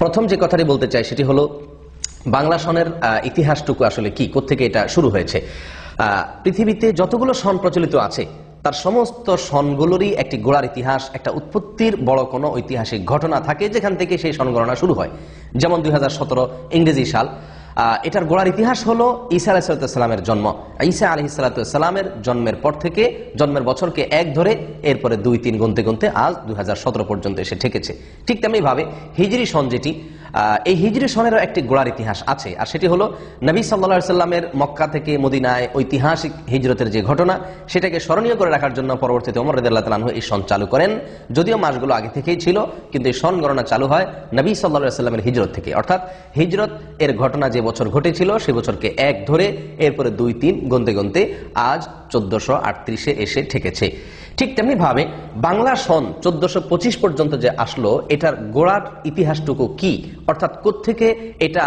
প্রথম যে কথাটি বলতে চাই সেটি হলো, বাংলা সনের ইতিহাসটুকু আসলে কি? কোত্থেকে এটা শুরু হয়েছে? পৃথিবীতে যতগুলো সন প্রচলিত আছে, তার সমস্ত সনগুলোরই একটি গোড়ার ইতিহাস, একটা উৎপত্তির বড় কোনো ঐতিহাসিক ঘটনা থাকে যেখান থেকে সেই সনগণনা শুরু হয়। যেমন দুই হাজার সতেরো ইংরেজি সাল। এটার গোড়ার ইতিহাস হলো ঈসা আলাহিসাল্লামের জন্ম। ঈসা আলহিসাল্লামের জন্মের পর থেকে, জন্মের বছরকে এক ধরে, এরপরে দুই তিন গুনতে গুনতে আজ দু হাজার সতেরো পর্যন্ত এসে ঠেকেছে। ঠিক তেমনি ভাবে হিজরি সন যেটি এই হিজরি সনেরও একটি গোড়ার ইতিহাস আছে, আর সেটি হলো নবী সাল্লা সাল্লামের মক্কা থেকে মদিনায় ঐতিহাসিক হিজরতের যে ঘটনা, সেটাকে স্মরণীয় করে রাখার জন্য পরবর্তীতে ওমর রদুল্লাহ তালাহ এই সন চালু করেন। যদিও মাসগুলো আগে থেকেই ছিল, কিন্তু এই সন গণনা চালু হয় নবী সাল্লা সাল্লামের হিজরত থেকে। অর্থাৎ হিজরত এর ঘটনা যে বছর ঘটেছিল, সে বছরকে এক ধরে এরপরে দুই, তিন, গন্তে গন্তে আজ চোদ্দশো আটত্রিশে এসে ঠেকেছে। ঠিক তেমনি ভাবে বাংলা সন চোদ্দশো পর্যন্ত যে আসলো, এটার গোড়ার ইতিহাসটুকু কি? অর্থাৎ কোত্থেকে এটা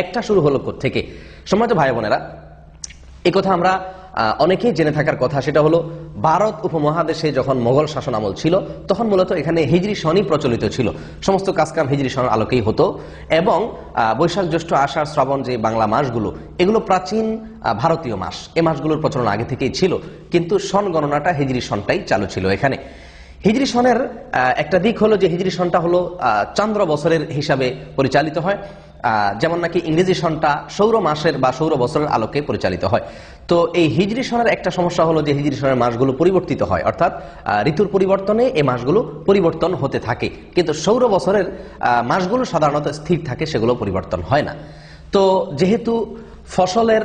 একটা শুরু হলো কোত্থেকে? তো ভাই বোনেরা কথা আমরা অনেকেই জেনে থাকার কথা, সেটা হলো ভারত উপমহাদেশে যখন মোগল শাসন আমল ছিল, তখন মূলত এখানে হিজরি সনই প্রচলিত ছিল। সমস্ত কাজকাম হিজরি সন আলোকেই হতো এবং বৈশাখ জ্যৈষ্ঠ আষাঢ় শ্রাবণ যে বাংলা মাসগুলো, এগুলো প্রাচীন ভারতীয় মাস। এ মাসগুলোর প্রচলন আগে থেকেই ছিল, কিন্তু সন গণনাটা হিজরি সনটাই চালু ছিল এখানে। হিজরি সনের একটা দিক হলো যে হিজরি সনটা হলো চন্দ্র বছরের হিসাবে পরিচালিত হয়। যেমন নাকি ইংরেজি সনটা সৌর মাসের বা সৌর বছরের আলোকে পরিচালিত হয়। তো এই হিজরি সনের একটা সমস্যা হলো যে হিজরি সনের মাসগুলো পরিবর্তিত হয়। অর্থাৎ ঋতুর পরিবর্তনে এই মাসগুলো পরিবর্তন হতে থাকে। কিন্তু সৌর বছরের মাসগুলো সাধারণত স্থির থাকে, সেগুলো পরিবর্তন হয় না। তো যেহেতু ফসলের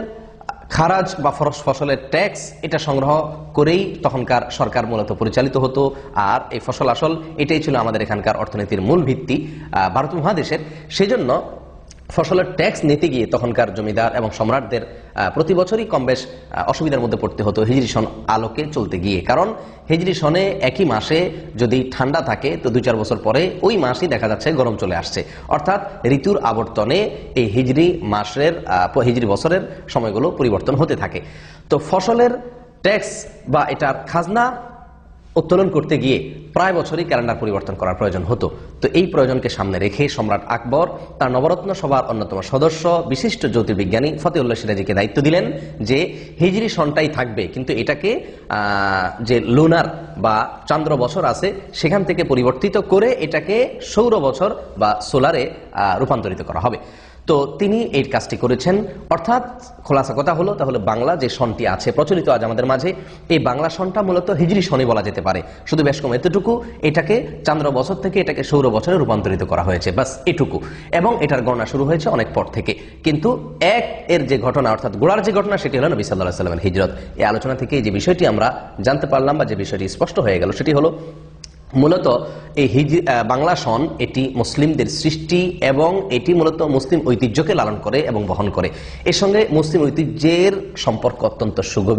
খারাজ বা ফরস, ফসলের ট্যাক্স এটা সংগ্রহ করেই তখনকার সরকার মূলত পরিচালিত হতো, আর এই ফসল আসল এটাই ছিল আমাদের এখানকার অর্থনীতির মূল ভিত্তি ভারত মহাদেশের। সেজন্য ফসলের ট্যাক্স নিতে গিয়ে তখনকার জমিদার এবং সম্রাটদের প্রতি বছরই কম বেশ অসুবিধার মধ্যে পড়তে হতো হিজরি সন আলোকে চলতে গিয়ে। কারণ হিজরি সনে একই মাসে যদি ঠান্ডা থাকে, তো দুই চার বছর পরে ওই মাসই দেখা যাচ্ছে গরম চলে আসছে। অর্থাৎ ঋতুর আবর্তনে এই হিজরি মাসের হিজরি বছরের সময়গুলো পরিবর্তন হতে থাকে। তো ফসলের ট্যাক্স বা এটার খাজনা উত্তোলন করতে গিয়ে প্রায় বছরই ক্যালেন্ডার পরিবর্তন করার প্রয়োজন হতো। তো এই প্রয়োজনকে সামনে রেখে সম্রাট আকবর তার নবরত্ন সভার অন্যতম সদস্য, বিশিষ্ট জ্যোতির্বিজ্ঞানী ফতেউল্লাহ সিরাজিকে দায়িত্ব দিলেন যে হিজরি সনটাই থাকবে, কিন্তু এটাকে যে লুনার বা চন্দ্র বছর আছে সেখান থেকে পরিবর্তিত করে এটাকে সৌর বছর বা সোলারে রূপান্তরিত করা হবে। তো তিনি এই কাজটি করেছেন। অর্থাৎ খোলাসা কথা হলো, তাহলে বাংলা যে সনটি আছে, প্রচলিত আজ আমাদের মাঝে, এই বাংলা সনটা মূলত হিজরি সনই বলা যেতে পারে। শুধু বেশ কম এতটুকু, এটাকে চান্দ্র বছর থেকে এটাকে সৌর বছরে রূপান্তরিত করা হয়েছে বাস এটুকু। এবং এটার গণনা শুরু হয়েছে অনেক পর থেকে। কিন্তু এক এর যে ঘটনা, অর্থাৎ গোড়ার যে ঘটনা, সেটি হলো নবী সাল্লাহ সাল্লামের হিজরত। এই আলোচনা থেকে যে বিষয়টি আমরা জানতে পারলাম বা যে বিষয়টি স্পষ্ট হয়ে গেল, সেটি হলো মূলত এই হিজ বাংলা সন এটি মুসলিমদের সৃষ্টি এবং এটি মূলত মুসলিম ঐতিহ্যকে লালন করে এবং বহন করে। এর সঙ্গে মুসলিম ঐতিহ্যের সম্পর্ক অত্যন্ত সুগভীর।